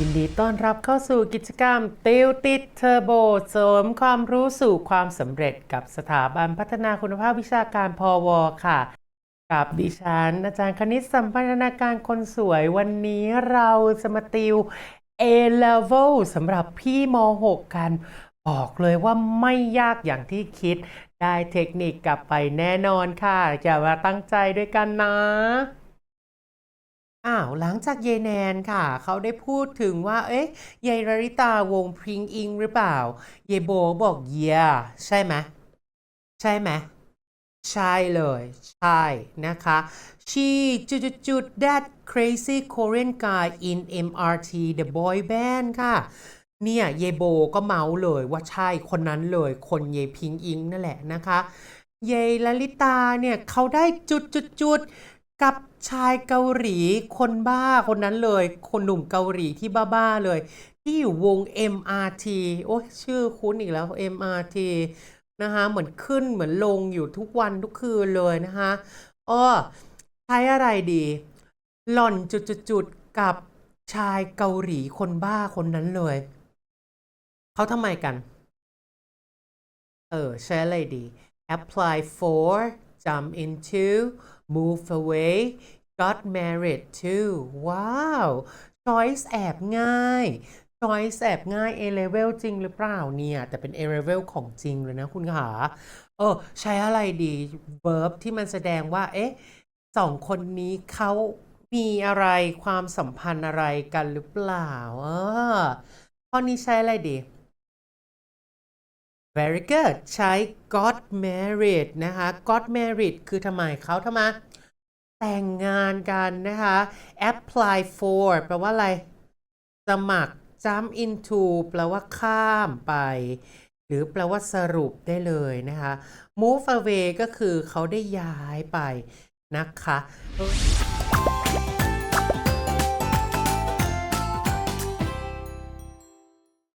ยินดีต้อนรับเข้าสู่กิจกรรม ติวติดเทอร์โบเสริมความรู้สู่ความสำเร็จกับสถาบันพัฒนาคุณภาพวิชาการพอวค่ะ กับดิฉัน อาจารย์คณิตสัมพันธนาการคนสวยวันนี้เราจะมาติว A level สำหรับพี่ม .6 กัน บอกเลยว่าไม่ยากอย่างที่คิด ได้เทคนิคกลับไปแน่นอนค่ะ อย่ามาตั้งใจด้วยกันนะ อ้าวหลังจากเยแนนค่ะ เขาได้พูดถึงว่า เอ๊ะยายราริตาวงพริงอิงหรือเปล่า เยโบบอกเยียใช่ไหมใช่ไหมใช่เลย ใช่นะคะ she จุดจุด that crazy Korean guy in MRT the boy band ค่ะ เนี่ยเยโบก็เมาเลยว่าใช่คนนั้นเลย คนเยพิงอิงนั่นแหละนะคะ เยายลลิตาเนี่ยเขาได้จุดจุดจุด กับชายเกาหลีคนบ้าคนนั้นเลย คนหนุ่มเกาหลีที่บ้าๆเลย ที่อยู่วง MRT โอ้ชื่อคุ้นอีกแล้ว MRT นะคะเหมือนขึ้นเหมือนลงอยู่ทุกวันทุกคืนเลยนะคะอ้อใช้อะไรดี หล่อนจุดๆกับชายเกาหลีคนบ้าคนนั้นเลย เขาทำไมกัน เออ ใช้อะไรดี apply for jump into move away got married to ว้าว choice แอบง่าย choice แอบง่าย A level จริงหรือเปล่าเนี่ย แต่เป็น A level ของจริงเลยนะคุณขาเออใช้อะไรดี verb ที่มันแสดงว่า เอ๊ะสองคนนี้เขามีอะไรความสัมพันธ์อะไรกันหรือเปล่า เออข้อนี้ใช้อะไรดี very good ใช้ got married นะคะ got married คือทำไมเขาทำไมแต่งงานกันนะคะ apply for แปลว่าอะไร สมัคร jump into แปลว่าข้ามไป หรือแปลว่าสรุปได้เลยนะคะ move away ก็คือเขาได้ย้ายไปนะคะ